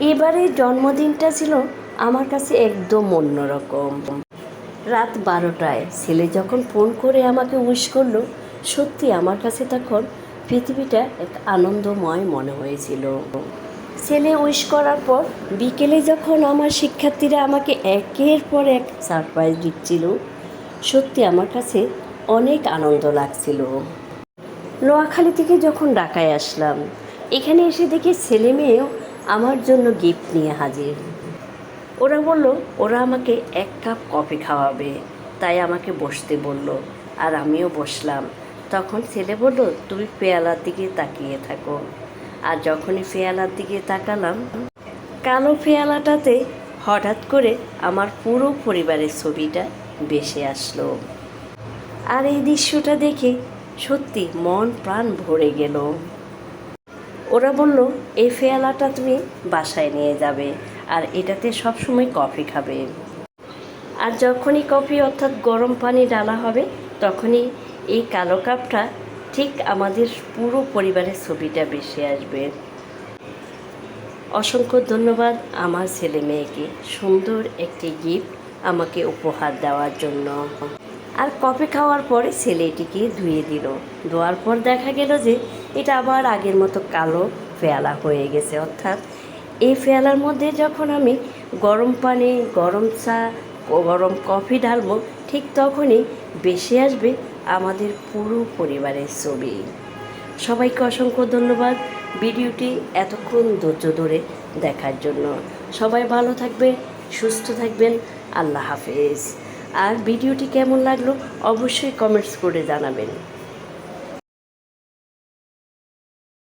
এবারের জন্মদিনটা ছিল আমার কাছে একদম অন্যরকম। রাত বারোটায় ছেলে যখন ফোন করে আমাকে উইশ করল, সত্যি আমার কাছে তখন পৃথিবীটা এক আনন্দময় মনে হয়েছিল। ছেলে উইশ করার পর বিকেলে যখন আমার শিক্ষার্থীরা আমাকে একের পর এক সারপ্রাইজ দিচ্ছিল, সত্যি আমার কাছে অনেক আনন্দ লাগছিল। নোয়াখালী থেকে যখন ঢাকায় আসলাম এখানে এসে দেখি ছেলে মেয়েও আমার জন্য গিফট নিয়ে হাজির। ওরা বলল, ওরা আমাকে এক কাপ কফি খাওয়াবে। তাই আমাকে বসতে বলল, আর আমিও বসলাম। তখন ছেলে বলল, তুমি পেয়ালার দিকে তাকিয়ে থাকো। আর যখনই পেয়ালার দিকে তাকালাম, কালো পেয়ালাটাতে হঠাৎ করে আমার পুরো পরিবারের ছবিটা ভেসে আসলো। আর এই দৃশ্যটা দেখে সত্যি মন প্রাণ ভরে গেল। ওরা বলল, এই ফেয়ালাটা তুমি বাসায় নিয়ে যাবে আর এটাতে সবসময় কফি খাবে। আর যখনই কফি অর্থাৎ গরম পানি ডালা হবে, তখনই এই কালো কাপটা ঠিক আমাদের পুরো পরিবারের ছবিটা বেশি আসবে। অসংখ্য ধন্যবাদ আমার ছেলে মেয়েকে সুন্দর একটি গিফট আমাকে উপহার দেওয়ার জন্য। আর কফি খাওয়ার পরে ছেলেটিকে ধুয়ে দিল। ধোয়ার পর দেখা গেল যে এটা আবার আগের মতো কালো ফেয়ালা হয়ে গেছে। অর্থাৎ এই ফেয়ালার মধ্যে যখন আমি গরম পানি, গরম চা, গরম কফি ঢালবো, ঠিক তখনই বেশি আসবে আমাদের পুরো পরিবারের ছবি। সবাইকে অসংখ্য ধন্যবাদ ভিডিওটি এতক্ষণ ধৈর্য ধরে দেখার জন্য। সবাই ভালো থাকবে সুস্থ থাকবেন। আল্লাহ হাফেজ। আর ভিডিওটি কেমন লাগল অবশ্যই কমেন্টস করে জানাবেন।